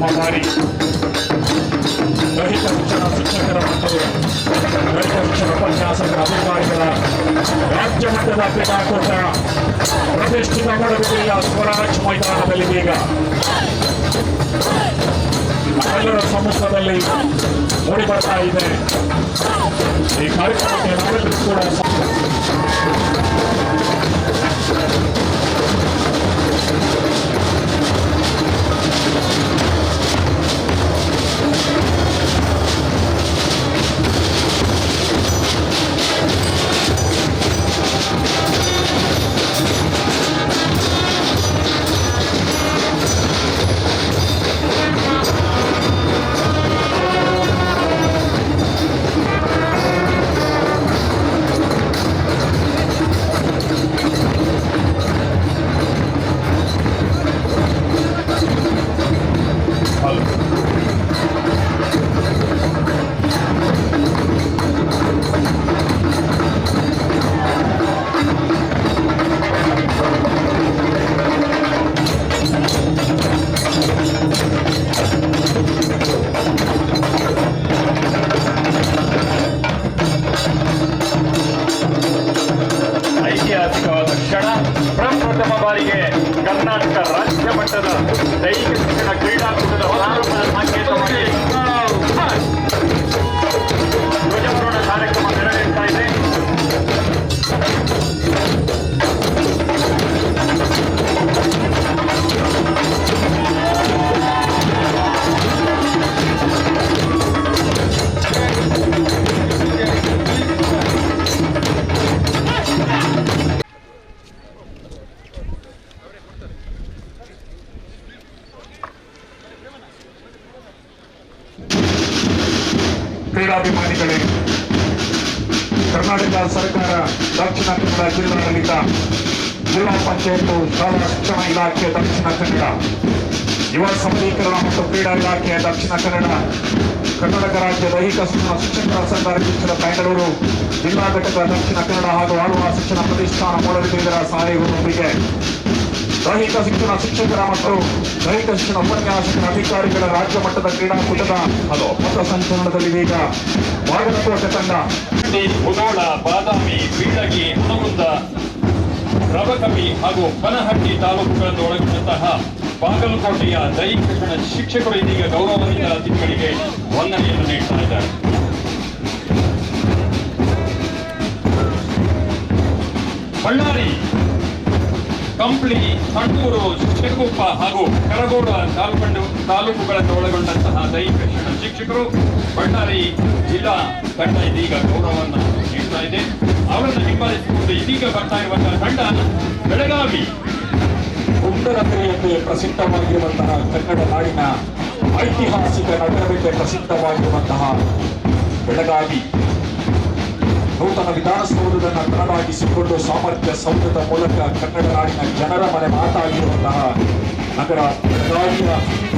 ವಹಿತ ಶಿಕ್ಷಣ ಶಿಕ್ಷಕರ ಮತ್ತು ರೈತ ಶಿಕ್ಷಣ ಉಪನ್ಯಾಸಕರ ಅಧಿಕಾರಿಗಳ ರಾಜ್ಯ ಮಟ್ಟದ ಕ್ರೀಡಾಕೂಟ ಪ್ರತಿಷ್ಠಿತ ಮಾಡಬೇಕೀಗ ಸ್ವರಾಜ್ ಮೈದಾನದಲ್ಲಿ ಈಗ ಎಲ್ಲರ ಸಮ್ಮುಖದಲ್ಲಿ ಮೂಡಿ ಬರ್ತಾ ಇದೆ ಈ ಕಾರ್ಯಕ್ರಮಕ್ಕೆ ನಾವೆಲ್ಲರೂ ಕೂಡ ಯುವ ಸಬಲೀಕರಣ ಮತ್ತು ಕ್ರೀಡಾ ಇಲಾಖೆಯ ದಕ್ಷಿಣ ಕನ್ನಡ, ಕರ್ನಾಟಕ ರಾಜ್ಯ ದೈಹಿಕ ಶಿಕ್ಷಣ ಸಂಘ ಶಿಕ್ಷಣ ಬೆಂಗಳೂರು ಜಿಲ್ಲಾ ಘಟಕ ದಕ್ಷಿಣ ಕನ್ನಡ ಹಾಗೂ ಆಳುವ ಶಿಕ್ಷಣ ಪ್ರತಿಷ್ಠಾನ ಮೂಲದಿಂದ ಸಹಯೋಗದೊಂದಿಗೆ ದೈಹಿಕ ಶಿಕ್ಷಣ ಶಿಕ್ಷಕರ ಮತ್ತು ದೈಹಿಕ ಶಿಕ್ಷಣ ಉಪನ್ಯಾಸಕರ ಅಧಿಕಾರಿಗಳ ರಾಜ್ಯ ಮಟ್ಟದ ಕ್ರೀಡಾಕೂಟದ ಅದು ಪಥ ಸಂಚಲನದಲ್ಲಿ ಈಗ. ಭಾಗವತ ತಂಡ. ಮುಗೋಳ ಬಾದಾಮಿ ಬೀಳಗಿ ಹುಣಮುಂದ ರಬಕಬಿ ಹಾಗೂ ಬನಹಟ್ಟಿ ತಾಲೂಕುಗಳನ್ನು ಒಳಗೊಂಡಂತಹ ಬಾಗಲಕೋಟೆಯ ದೈಹಿಕ ಶಿಕ್ಷಣ ಶಿಕ್ಷಕರು ಇದೀಗ ಗೌರವದಿಂದ ಅತಿಥಿಗಳಿಗೆ ವಂದನೆಯನ್ನು ನೀಡ್ತಾ ಇದ್ದಾರೆ. ಬಳ್ಳಾರಿ, ಕಂಪ್ಲಿ, ಸಂಡೂರು ಶಿರಗುಪ್ಪ ಹಾಗೂ ಕರಗೋಡ ತಾಲೂಕು ತಾಲೂಕುಗಳನ್ನು ಒಳಗೊಂಡಂತಹ ದೈಹಿಕ ಶಿಕ್ಷಣ ಶಿಕ್ಷಕರು ಬಳ್ಳಾರಿ ಜಿಲ್ಲಾ ತಂಡ ಇದೀಗ ಗೌರವವನ್ನು ನೀಡ್ತಾ ಇದೆ. ಅವರನ್ನು ಹಿಂಬಾಲಿಸಿಕೊಂಡು ಇದೀಗ ಬರ್ತಾ ಇರುವಂತಹ ತಂಡ ಬೆಳಗಾವಿ. ಎಂದೇ ಪ್ರಸಿದ್ಧವಾಗಿರುವಂತಹ ಕನ್ನಡ ನಾಡಿನ ಐತಿಹಾಸಿಕ ನಗರವೆಂದೇ ಪ್ರಸಿದ್ಧವಾಗಿರುವಂತಹ ಬೆಳಗಾವಿ. ನೂತನ ವಿಧಾನಸೌಧವನ್ನು ತನ್ನದಾಗಿಸಿಕೊಂಡು ಸಾಮರ್ಥ್ಯ ಸೌಧದ ಮೂಲಕ ಕನ್ನಡ ನಾಡಿನ ಜನರ ಮನೆ ಮಾತಾಗಿರುವಂತಹ ನಗರ ಬೆಳಗಾವಿಯ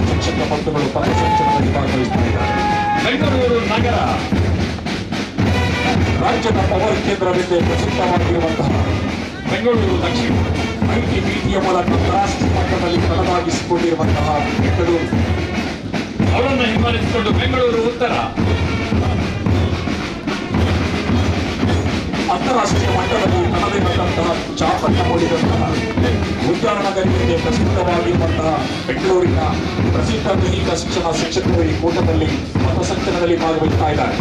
ಶಿಕ್ಷಕ ಬಂಧುಗಳು ಪಥಸಂಚಲನದಲ್ಲಿ ಭಾಗವಹಿಸುತ್ತಿದ್ದಾರೆ. ಬೆಂಗಳೂರು ನಗರ. ರಾಜ್ಯದ ಪವರ್ ಕೇಂದ್ರವೆಂದೇ ಪ್ರಸಿದ್ಧವಾಗಿರುವಂತಹ ಬೆಂಗಳೂರು ದಕ್ಷಿಣ ಐಟಿ ನೀತಿಯ ಮೂಲಕ ರಾಷ್ಟ್ರ ಮಟ್ಟದಲ್ಲಿ ತನ್ನದಾಗಿಸಿಕೊಂಡಿರುವಂತಹ ವ್ಯಕ್ತಿಗಳು ಅವರನ್ನು ಹಿಂಬಾಲಿಸಿಕೊಂಡು ಬೆಂಗಳೂರು ಉತ್ತರ. ಅಂತಾರಾಷ್ಟ್ರೀಯ ಮಟ್ಟದಲ್ಲಿ ತನ್ನದೇ ಆದಂತಹ ಚಾಪನ್ನು ಮೂಡಿದಂತಹ ಉದ್ಯಾನಗರಿಗೆ ಪ್ರಸಿದ್ಧವಾಗಿರುವಂತಹ ಬೆಂಗಳೂರಿನ ಪ್ರಸಿದ್ಧ ದೈಹಿಕ ಶಿಕ್ಷಣ ಶಿಕ್ಷಕರು ಈ ಕೂಟದಲ್ಲಿ ಪಥಸಂಚಲನದಲ್ಲಿ ಭಾಗವಹಿಸ್ತಾ ಇದ್ದಾರೆ.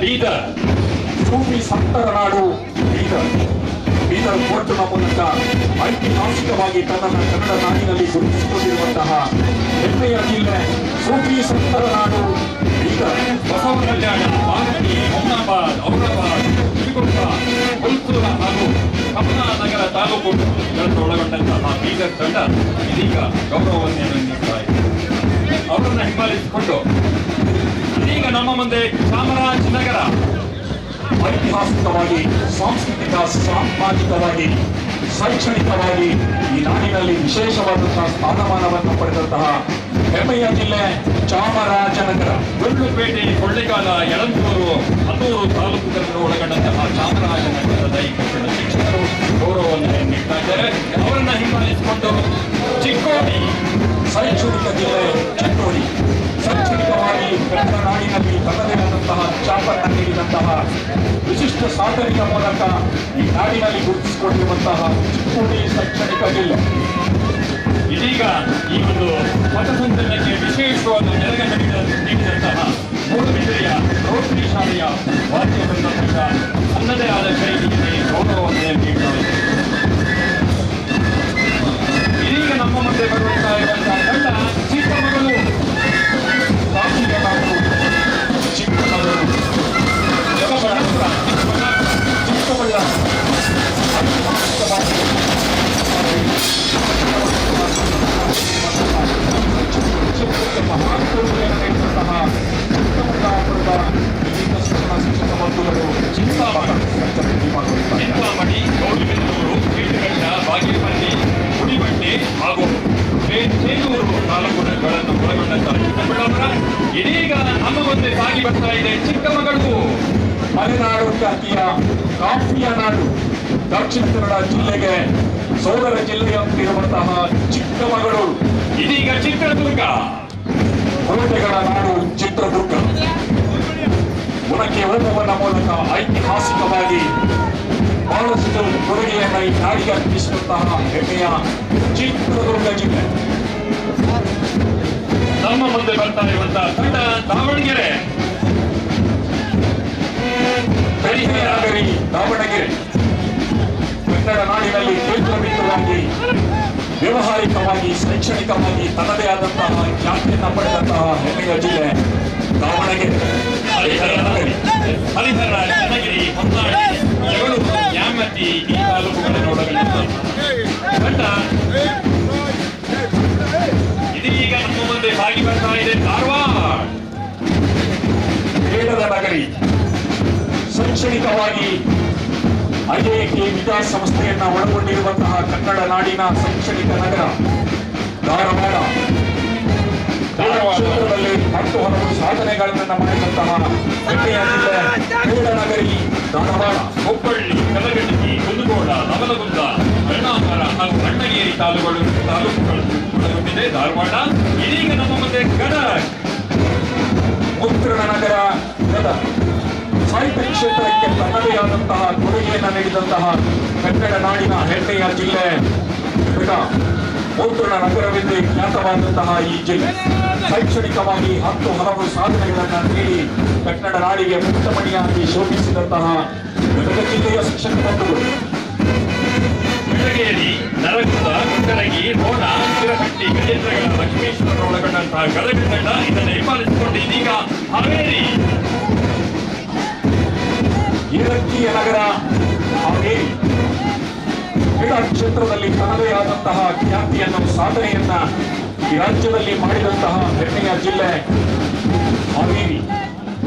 ಬೀದರ್. ಸೂಫಿ ಸಂತರ ನಾಡು. ಬೀದರ್. ಬೀದರ್ ಕೋರ್ಟ್ನ ಮೂಲಕ ಐತಿಹಾಸಿಕವಾಗಿ ತನ್ನ ಕನ್ನಡ ನಾಡಿನಲ್ಲಿ ಗುರುತಿಸಿಕೊಂಡಿರುವಂತಹ ಹೆಮ್ಮೆಯ ಜಿಲ್ಲೆ ಸೂಫಿ ಸಂತರ ನಾಡು. ಬೀದರ್. ಬಸವ ಕಲ್ಯಾಣ, ಮಾಗಡಿ ಹುಮ್ನಾಬಾದ್ ಔರಾಬಾದ್ ಸಿರುಗುಪ್ಪ ಹುಲ್ಸೂರ ಹಾಗೂ ಕಮಲಾನಗರ ತಾಲೂಕುಗಳನ್ನು ಒಳಗೊಂಡಂತಹ ಬೀದರ್ ತಂಡ ಇದೀಗ ಗೌರವವನ್ನು ನೀಡ್ತಾ ಅವರನ್ನು ಹಿಂಬಾಲಿಸಿಕೊಂಡು ಈಗ ನಮ್ಮ ಮುಂದೆ ಚಾಮರಾಜನಗರ. ಐತಿಹಾಸಿಕವಾಗಿ ಸಾಂಸ್ಕೃತಿಕ, ಸಾಮಾಜಿಕವಾಗಿ, ಶೈಕ್ಷಣಿಕವಾಗಿ ಈ ನಾಡಿನಲ್ಲಿ ವಿಶೇಷವಾದಂತಹ ಸ್ಥಾನಮಾನವನ್ನು ಪಡೆದಂತಹ ಹೆಮ್ಮೆಯ ಜಿಲ್ಲೆ ಚಾಮರಾಜನಗರ. ಗುಂಡ್ಲುಪೇಟೆ ಕೊಳ್ಳೆಗಾಲ, ಯಳಂದೂರು ಹತ್ತೂರು ತಾಲೂಕುಗಳನ್ನು ಒಳಗೊಂಡಂತಹ ಚಾಮರಾಜನಗರದ ಶಿಕ್ಷಣ ಶಿಕ್ಷಕರು ಗೌರವವನ್ನು ನೀಡ್ತಾ ಇದ್ದಾರೆ. ಅವರನ್ನ ಹಿಂಬಾಲಿಸಿಕೊಂಡು ಚಿಕ್ಕೋಡಿ ಶೈಕ್ಷಣಿಕ ಜಿಲ್ಲೆ, ಚಿಕ್ಕೋಡಿ ವಿಶಿಷ್ಟ ಸಾಧನೆಯ ಮೂಲಕ ಈ ನಾಡಿನಲ್ಲಿ ಗುರುತಿಸಿಕೊಂಡಿರುವಂತಹ ಚಿಕ್ಕೋಟಿ ಶೈಕ್ಷಣಿಕ ಜಿಲ್ಲೆ ಇದೀಗ ಈ ಒಂದು ಪಥಸಂಚಲನಕ್ಕೆ ವಿಶೇಷವಾದ ನೆರಗನ್ನು ನೀಡಿದಂತಹ ಮೂರು ಜಿಲ್ಲೆಯ ರೋಟರಿ ಶಾಲೆಯ ವಾದ್ಯ ಬಂದ ತನ್ನದೇ ಆದ ಶೈಲಿಯಲ್ಲಿ ಗೌರವವನ್ನು ನೀಡ್ತಾ ಇದೆ ಇದೀಗ ನಮ್ಮ ಮುಂದೆ ಬರುವಂತಹ ಇರುವಂತಹ ತಂಡ ಚಿಕ್ಕಮಗಳೂರು ಕನ್ನಡ ಜಿಲ್ಲೆಗೆ ಸೋದರ ಜಿಲ್ಲೆಯಂತಿರುವಂತಹ ಚಿಕ್ಕಮಗಳೂರು, ಇದೀಗ ಚಿತ್ರದುರ್ಗ. ಕೋಟೆಗಳ ನಾಡು ಚಿತ್ರದುರ್ಗ. ಮುನಕ್ಕೆ ಹೋಗುವನ ಮೂಲಕ ಐತಿಹಾಸಿಕವಾಗಿ ಬಹಳಷ್ಟು ಕೊಡುಗೆಯನ್ನು ಈ ನಾಡಿಗೆ ಅರ್ಪಿಸಿದಂತಹ ಹೆಮ್ಮೆಯ ಚಿತ್ರದುರ್ಗ ಜಿಲ್ಲೆ. ನಮ್ಮ ಮುಂದೆ ಬರ್ತಾ ಇರುವಂತಹ ತಂಡ ದಾವಣಗೆರೆ. ನಗರಿ ದಾವಣಗೆರೆ. ಕನ್ನಡ ನಾಡಿನಲ್ಲಿ ಬಿಂದುವಾಗಿ ವ್ಯವಹಾರಿಕವಾಗಿ, ಶೈಕ್ಷಣಿಕವಾಗಿ ತನ್ನದೇ ಆದಂತಹ ಖ್ಯಾತಿಯನ್ನು ಪಡೆದಂತಹ ಹೆಮ್ಮೆಯ ಜಿಲ್ಲೆ ದಾವಣಗೆರೆ. ಹರಿಹರ ಈ ಇದೀಗ ನಮ್ಮ ಮುಂದೆ ಸಾಗಿ ಬರ್ತಾ ಇದೆ ಧಾರವಾಡ. ನಗರಿ. ಶೈಕ್ಷಣಿಕವಾಗಿ ಐಐಟಿ ವಿದ್ಯಾಸಂಸ್ಥೆಯನ್ನ ಒಳಗೊಂಡಿರುವಂತಹ ಕನ್ನಡ ನಾಡಿನ ಶೈಕ್ಷಣಿಕ ನಗರ ಧಾರವಾಡ. ಕ್ಷೇತ್ರದಲ್ಲಿ ಹತ್ತು ಹಲವು ಸಾಧನೆಗಳನ್ನ ಮಾಡಿದಂತಹ ಮೂಡನಗರಿ ಧಾರವಾಡ. ಹುಬ್ಬಳ್ಳಿ ಕಲಗಟಗಿ ಕುಂದಗೋಳ ನವಲಗುಂದ ಕರ್ಣಾಕರ ಹಾಗೂ ಅಣ್ಣಗೇರಿ ತಾಲೂಕುಗಳು ತಾಲೂಕುಗಳು ಒಳಗೊಂಡಿದೆ ಧಾರವಾಡ. ಇದೀಗ ನಮ್ಮ ಮುಂದೆ ಗದಗ. ಮುದ್ರಣ ನಗರ ಗದಗ. ಸಾಹಿತ್ಯ ಕ್ಷೇತ್ರಕ್ಕೆ ತನ್ನದೇ ಆದಂತಹ ಕೊಡುಗೆಯನ್ನು ನೀಡಿದಂತಹ ಕನ್ನಡ ನಾಡಿನ ಹೆಮ್ಮೆಯ ಜಿಲ್ಲೆ ಮುದ್ರಣ ನಗರವೆಂದೇ ಖ್ಯಾತವಾದಂತಹ ಈ ಜಿಲ್ಲೆ. ಶೈಕ್ಷಣಿಕವಾಗಿ ಹತ್ತು ಹಲವು ಸಾಧನೆಗಳನ್ನು ನೀಡಿ ಕನ್ನಡ ನಾಡಿಗೆ ಮುಕ್ತಮಣಿಯಾಗಿ ಶೋಭಿಸಿದಂತಹ ಗದಗ ಜಿಲ್ಲೆಯ ಶಿಕ್ಷಣ ಗಜೇಂದ್ರಗಳ ಲಕ್ಷ್ಮೇಶ್ವರ, ಒಳಗೊಂಡಂತಹ ಗದಗ ತಂಡ ಇದನ್ನು ಹಿಂಬಾಲಿಸಿಕೊಂಡು ಇದೀಗ ಹಾವೇರಿ. ಈರಕ್ಕಿಯ ನಗರ. ಹಾಗೆ ಕ್ರೀಡಾ ಕ್ಷೇತ್ರದಲ್ಲಿ ತನ್ನದೇ ಆದಂತಹ ಖ್ಯಾತಿಯನ್ನು, ಸಾಧನೆಯನ್ನ ಈ ರಾಜ್ಯದಲ್ಲಿ ಮಾಡಿದಂತಹ ಹೆಮ್ಮೆಯ ಜಿಲ್ಲೆ. ಹಾವೇರಿ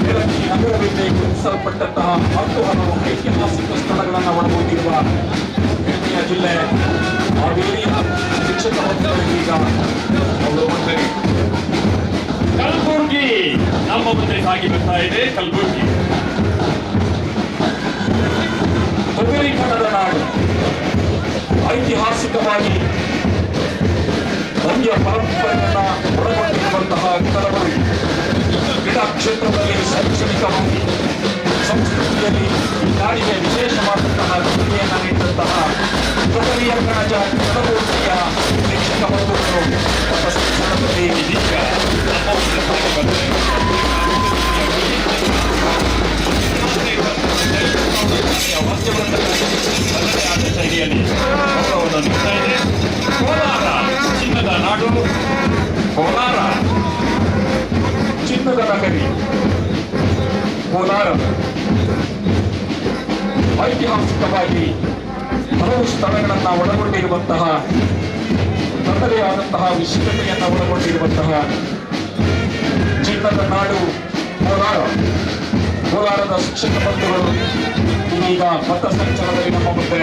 ಈರಕ್ಕಿ ನಗರದಿಂದ ಗುರುತಿಸಲ್ಪಟ್ಟಂತಹ ಹತ್ತು ಹಲವು ಐತಿಹಾಸಿಕ ಸ್ಥಳಗಳನ್ನು ಒಳಗೊಂಡಿರುವ ಹೆಮ್ಮೆಯ ಜಿಲ್ಲೆ. ಹಾವೇರಿಯ ಶಿಕ್ಷಕ ವರ್ಗಗಳಿಗೀಗ ಕಲಬುರ್ಗಿ ನಮ್ಮ ಮುಂದೆ ಸಾಗಿ ಬರ್ತಾ ಇದೆ. ಕಲಬುರ್ಗಿ. ಕನ್ನಡ ನಾಡು. ಐತಿಹಾಸಿಕವಾಗಿ ನವ್ಯ ಪರಂಪರೆಯನ್ನ ಒಳಗೊಂಡಿರುವಂತಹ ಕಲಬುರಗಿ ಕ್ರೀಡಾ ಕ್ಷೇತ್ರದಲ್ಲಿ ಶೈಕ್ಷಣಿಕವಾಗಿ ಸಂಸ್ಕೃತಿಯಲ್ಲಿ ನಾಡಿಗೆ ವಿಶೇಷವಾದಂತಹ ಕೊಡುಗೆಯನ್ನು ನೀಡಿದಂತಹ ಕದರಿಯ ಕಣಜ ಕಲಬುರಗಿಯ ಶಿಕ್ಷಕ ಬಂಧುಗಳು ಸ್ಥಳದಲ್ಲಿ ಇದೀಗ ಒಳಗೊಂಡಿರುವಂತಹ ತನ್ನದೇ ಆದಂತಹ ವಿಶಿಷ್ಟತೆಯನ್ನು ಒಳಗೊಂಡಿರುವಂತಹ ಚಿನ್ನದ ನಾಡು ಕೋಲಾರ. ಕೋಲಾರದ ಶಿಕ್ಷಕ ಬಂಧುಗಳು ಇದೀಗ ಪಥಸಂಚಲನದಲ್ಲಿ ನಮ್ಮ ಮುಂದೆ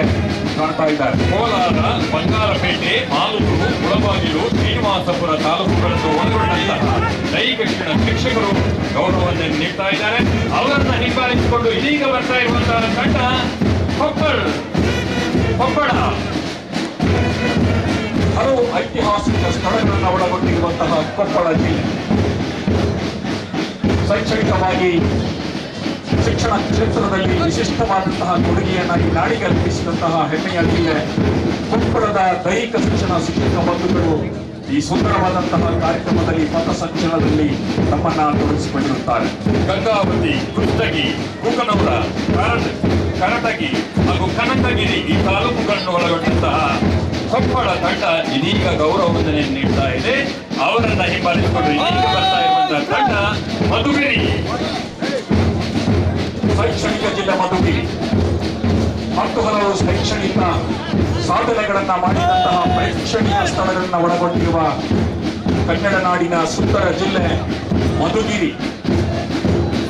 ಕಾಣ್ತಾ ಇದ್ದಾರೆ. ಕೋಲಾರ, ಬಂಗಾರಪೇಟೆ, ಮಾಲೂರು ಮುಳಬಾಗಿಲು ಶ್ರೀನಿವಾಸಪುರ ತಾಲೂಕುಗಳನ್ನು ಒಳಗೊಂಡಂತಹ ದೈಹಿಕ ಶಿಕ್ಷಕರು ಗೌರವವನ್ನು ನೀಡ್ತಾ ಇದ್ದಾರೆ. ಅವರನ್ನ ಹಿಂಬಾಲಿಸಿಕೊಂಡು ಇದೀಗ ಬರ್ತಾ ಇರುವಂತಹ ತಂಡ ಕೊಪ್ಪಳ. ಕೊಪ್ಪಳ. ಹಲವು ಐತಿಹಾಸಿಕ ಸ್ಥಳಗಳನ್ನು ಒಳಗೊಂಡಿರುವಂತಹ ಕೊಪ್ಪಳ ಜಿಲ್ಲೆ. ಶೈಕ್ಷಣಿಕವಾಗಿ ಶಿಕ್ಷಣ ಕ್ಷೇತ್ರದಲ್ಲಿ ವಿಶಿಷ್ಟವಾದಂತಹ ಕೊಡುಗೆಯನ್ನು ಈ ನಾಡಿಗೆ ಅರ್ಪಿಸಿದಂತಹ ಹೆಮ್ಮೆಯ ಜಿಲ್ಲೆ ಕೊಪ್ಪಳದ ದೈಹಿಕ ಶಿಕ್ಷಣ ಶಿಕ್ಷಕ ಬಂಧುಗಳು ಈ ಸುಂದರವಾದಂತಹ ಕಾರ್ಯಕ್ರಮದಲ್ಲಿ ಪಥಸಂಚಲನದಲ್ಲಿ ತಮ್ಮನ್ನ ತೊಡಗಿಸಿಕೊಂಡಿರುತ್ತಾರೆ. ಗಂಗಾವತಿ, ಕುಷ್ಟಗಿ, ಕುಕನೌರ ಕರಟ ಕರಟಗಿ ಹಾಗೂ ಕನಕಗಿರಿ ಈ ತಾಲೂಕುಗಳನ್ನು ಒಳಗೊಂಡಂತಹ ಕೊಪ್ಪಳ ತಂಡ ಇದೀಗ ಗೌರವವನ್ನು ನೀಡ್ತಾ ಇದೆ. ಅವರನ್ನ ಹಿಂಬಾಲಿಸಿಕೊಂಡು ಇದೀಗ ಬರ್ತಾ ಇರುವಂತಹ ತಂಡ ಮಧುಗಿರಿ. ಶೈಕ್ಷಣಿಕ ಜಿಲ್ಲೆ ಮಧುಗಿರಿ. ಹತ್ತು ಹಲವು ಶೈಕ್ಷಣಿಕ ಸಾಧನೆಗಳನ್ನ ಮಾಡಿದಂತಹ ಪ್ರೇಕ್ಷಣೀಯ ಸ್ಥಳಗಳನ್ನ ಒಳಗೊಂಡಿರುವ ಕನ್ನಡ ನಾಡಿನ ಸುಂದರ ಜಿಲ್ಲೆ ಮಧುಗಿರಿ.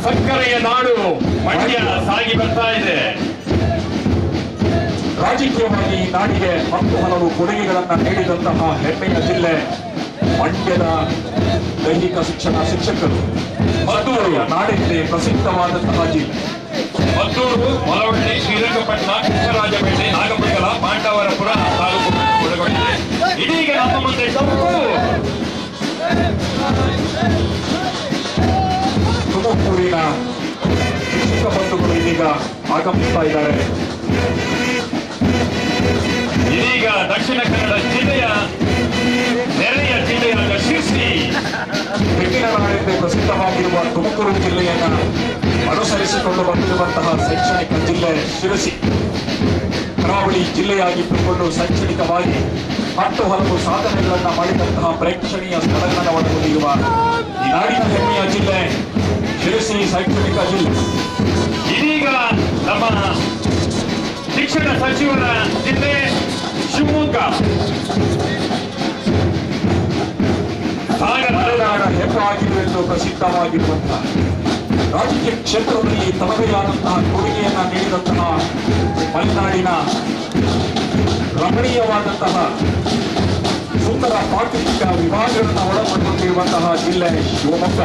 ಸಕ್ಕರೆಯ ನಾಡು, ಮಂಡ್ಯ ಸಾಗಿ ಬರ್ತಾ ಇದೆ. ರಾಜಕೀಯವಾಗಿ ಈ ನಾಡಿಗೆ ಹತ್ತು ಹಲವು ಕೊಡುಗೆಗಳನ್ನು ನೀಡಿದಂತಹ ಹೆಮ್ಮೆಯ ಜಿಲ್ಲೆ, ಮಂಡ್ಯದ ದೈಹಿಕ ಶಿಕ್ಷಣ ಶಿಕ್ಷಕರು. ಮದ್ದೂರು ನಾಡಿನಲ್ಲಿ ಪ್ರಸಿದ್ಧವಾದಂತಹ ಜಿಲ್ಲೆ ಮದ್ದೂರು, ಮಲವಳ್ಳಿ, ಶ್ರೀರಂಗಪಟ್ಟಣ, ಕೃಷ್ಣರಾಜಪೇಟೆ, ನಾಗಮಂಗಲ, ಪಾಂಡವರಪುರ ತಾಲೂಕು ಒಳಗೊಂಡಿದೆ. ಇದೀಗ ನಮ್ಮ ಮುಂದೆ ತುಮಕೂರಿನ ಶಿಕ್ಷಕ ಬಂಧುಗಳು ಇದೀಗ ಆಗಮಿಸ್ತಾ ಇದ್ದಾರೆ. ಇದೀಗ ದಕ್ಷಿಣ ಕನ್ನಡ ಜಿಲ್ಲೆಯ ನೆರೆಯ ಜಿಲ್ಲೆಯಾದ ಶಿರ್ಸಿ. ತೆಂಗಿನ ನಾಡಿಗೆ ಪ್ರಸಿದ್ಧವಾಗಿರುವ ತುಮಕೂರು ಜಿಲ್ಲೆಯನ್ನು ಅನುಸರಿಸಿಕೊಂಡು ಬಂದಿರುವಂತಹ ಶೈಕ್ಷಣಿಕ ಜಿಲ್ಲೆ ಶಿರಸಿ. ಕರಾವಳಿ ಜಿಲ್ಲೆಯಾಗಿಟ್ಟುಕೊಂಡು ಶೈಕ್ಷಣಿಕವಾಗಿ ಹತ್ತು ಹಲವು ಸಾಧನೆಗಳನ್ನ ಮಾಡಿದಂತಹ ಪ್ರೇಕ್ಷಣೀಯ ಸ್ಥಳಗಳನ್ನು ಒಳಗೊಂಡಿರುವ ಈ ನಾಡಿನ ಹೆಮ್ಮೆಯ ಜಿಲ್ಲೆ ಶಿರಸಿ ಶೈಕ್ಷಣಿಕ ಜಿಲ್ಲೆ. ಇದೀಗ ನಮ್ಮ ಶಿಕ್ಷಣ ಸಚಿವರ ಜಿಲ್ಲೆ ಶಿವಮೊಗ್ಗ. ಹೆಬ್ಬಾಗಿಲು ಎಂದು ಪ್ರಸಿದ್ಧವಾಗಿರುವಂತಹ ರಾಜಕೀಯ ಕ್ಷೇತ್ರದಲ್ಲಿ ತನ್ನದೇ ಆದಂತಹ ಕೊಡುಗೆಯನ್ನ ನೀಡಿದಂತಹ ಮಲೆನಾಡಿನ ರಮಣೀಯವಾದಂತಹ ಸುಂದರ ಪ್ರಾಕೃತಿಕ ವಿಭಾಗಗಳನ್ನು ಒಳಗೊಂಡಿರುವಂತಹ ಜಿಲ್ಲೆ ಶಿವಮೊಗ್ಗ.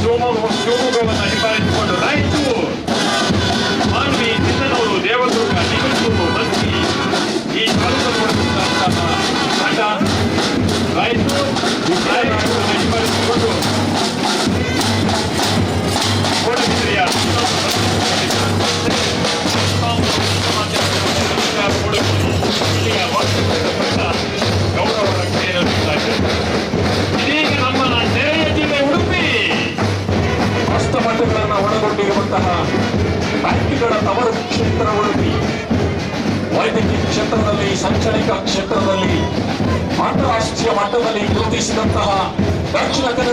ಶಿವಮೊಗ್ಗ ಶಿವಮೊಗ್ಗವನ್ನು ನಿಭಾಯಿಸಿಕೊಂಡು ರಾಯಚೂರು. ತಾಲೂಕುಗಳಂತಹ ತಂಡ ರಾಯಚೂರು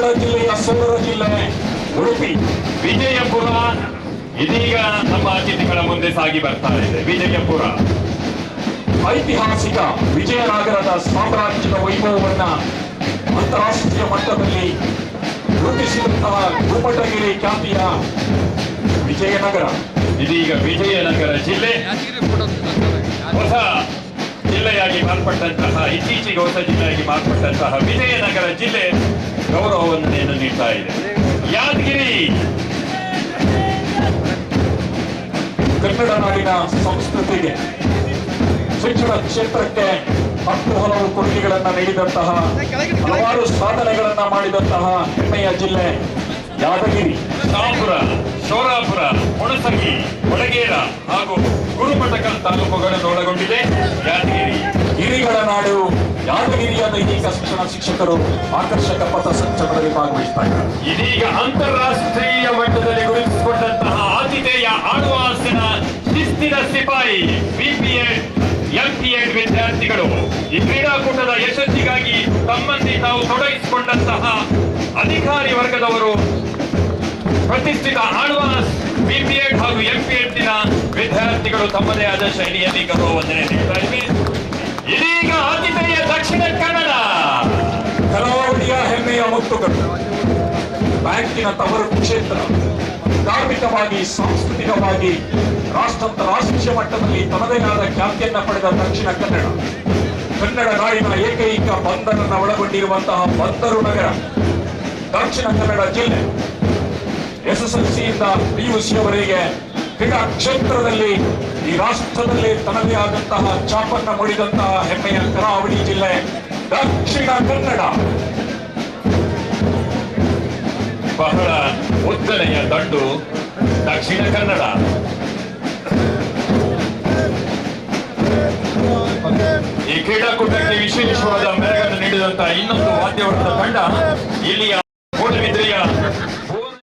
ಕನ್ನಡ ಜಿಲ್ಲೆಯ ಸೋದರ ಜಿಲ್ಲೆ ಉಡುಪಿ ವಿಜಯಪುರ. ಇದೀಗ ನಮ್ಮ ಅತಿಥಿಗಳ ಮುಂದೆ ಸಾಗಿ ಬರ್ತಾ ಇದೆ. ವಿಜಯಪುರ. ಐತಿಹಾಸಿಕ ವಿಜಯನಗರದ ಸಾಮ್ರಾಜ್ಯದ ವೈಭವವನ್ನ ಅಂತಾರಾಷ್ಟ್ರೀಯ ಮಟ್ಟದಲ್ಲಿ ಗುರುತಿಸಿದಂತಹ ಗುಮ್ಮಟಗಿರಿ ಖ್ಯಾತಿಯ ವಿಜಯನಗರ. ಇದೀಗ ವಿಜಯನಗರ ಜಿಲ್ಲೆ ಹೊಸ ಜಿಲ್ಲೆಯಾಗಿ ಮಾರ್ಪಟ್ಟಂತಹ, ಇತ್ತೀಚೆಗೆ ಹೊಸ ಜಿಲ್ಲೆಯಾಗಿ ಮಾರ್ಪಟ್ಟಂತಹ ವಿಜಯನಗರ ಜಿಲ್ಲೆ. ಗೌರವವನ್ನು ನೀಡ್ತಾ ಇದೆ? ಯಾದಗಿರಿ! ಕನ್ನಡ ನಾಡಿನ ಸಂಸ್ಕೃತಿಗೆ ಶಿಕ್ಷಣ ಕ್ಷೇತ್ರಕ್ಕೆ ಹತ್ತು ಹಲವು ಕೊಡುಗೆಗಳನ್ನ ನೀಡಿದಂತಹ ಹಲವಾರು ಸಾಧನೆಗಳನ್ನ ಮಾಡಿದಂತಹ ಹೆಮ್ಮೆಯ ಜಿಲ್ಲೆ ಯಾದಗಿರಿ. ಶಾಪುರ ಶೋರಾಪುರ ಹುಣಸಗಿ ಹೊಳಗೇರ ಹಾಗೂ ಗುರುಮಠಕಲ್ ತಾಲೂಕುಗಳನ್ನು ಒಳಗೊಂಡಿದೆ ಯಾದಗಿರಿ. ಗಿರಿಗಳ ನಾಡು ಯಾದಗಿರಿಯ ದೈಹಿಕ ಶಿಕ್ಷಣ ಶಿಕ್ಷಕರು, ಆಕರ್ಷಕ ಪಥ ಸಂಚಲನದಲ್ಲಿ ಭಾಗವಹಿಸ್ತಾ ಇದ್ದಾರೆ? ಇದೀಗ ಅಂತಾರಾಷ್ಟ್ರೀಯ ಮಟ್ಟದಲ್ಲಿ ಗುರುತಿಸಿಕೊಂಡಂತಹ ಆತಿಥೇಯ ಆಡುವಾಸಿನ ಶಿಸ್ತಿನ ಸಿಪಾಯಿ ಬಿಪಿಎಡ್ ಎಂಪಿಎಡ್ ವಿದ್ಯಾರ್ಥಿಗಳು. ಈ ಕ್ರೀಡಾಕೂಟದ ಯಶಸ್ಸಿಗಾಗಿ ತಮ್ಮಲ್ಲಿ ತಾವು ತೊಡಗಿಸಿಕೊಂಡಂತಹ ಅಧಿಕಾರಿ ವರ್ಗದವರು ಪ್ರತಿಷ್ಠಿತ ಆಳ್ವಾಸ್ ಬಿಪಿಎಡ್ ಹಾಗೂ ಎಂಪಿಎಡ್ನ ವಿದ್ಯಾರ್ಥಿಗಳು ತಮ್ಮದೇ ಆದ ಶೈಲಿಯಲ್ಲಿ ನೀಡ್ತಾ ಇವೆ ಇದೀಗ ದಕ್ಷಿಣ ಕನ್ನಡ ಕರಾವಳಿಯ ಹೆಮ್ಮೆಯ ಮುತ್ತುಗಳು ಬ್ಯಾಂಕಿನ ತವರು ಕ್ಷೇತ್ರ. ಧಾರ್ಮಿಕವಾಗಿ, ಸಾಂಸ್ಕೃತಿಕವಾಗಿ ರಾಷ್ಟ್ರ ರಾಷ್ಟ್ರೀಯ ಮಟ್ಟದಲ್ಲಿ ತನ್ನದೇ ಆದ ಖ್ಯಾತಿಯನ್ನು ಪಡೆದ ದಕ್ಷಿಣ ಕನ್ನಡ. ಕನ್ನಡ ನಾಡಿನ ಏಕೈಕ ಬಂದರನ್ನ ಒಳಗೊಂಡಿರುವಂತಹ ಬಂದರು ನಗರ. ದಕ್ಷಿಣ ಕನ್ನಡ ಜಿಲ್ಲೆ. ಎಸ್ಎಸ್ಎಲ್ಸಿಯಿಂದ ಪಿಯುಸಿಯವರೆಗೆ ಕ್ರೀಡಾ ಕ್ಷೇತ್ರದಲ್ಲಿ ಈ ರಾಷ್ಟ್ರದಲ್ಲಿ ತನ್ನದೇ ಆದಂತಹ ಚಾಪನ್ನ ಮೂಡಿದಂತಹ ಹೆಮ್ಮೆಯ ಕರಾವಳಿ ಜಿಲ್ಲೆ ದಕ್ಷಿಣ ಕನ್ನಡ. ಬಹಳ ಉದ್ದನೆಯ ದಂಡು ದಕ್ಷಿಣ ಕನ್ನಡ. ಈ ಕ್ರೀಡಾಕೂಟಕ್ಕೆ ವಿಶೇಷವಾದ ಮೆರಗನ್ನು ನೀಡಿದಂತಹ ಇನ್ನೊಂದು ವಾದ್ಯವರ್ಗದ ತಂಡ, ಇಲ್ಲಿಯ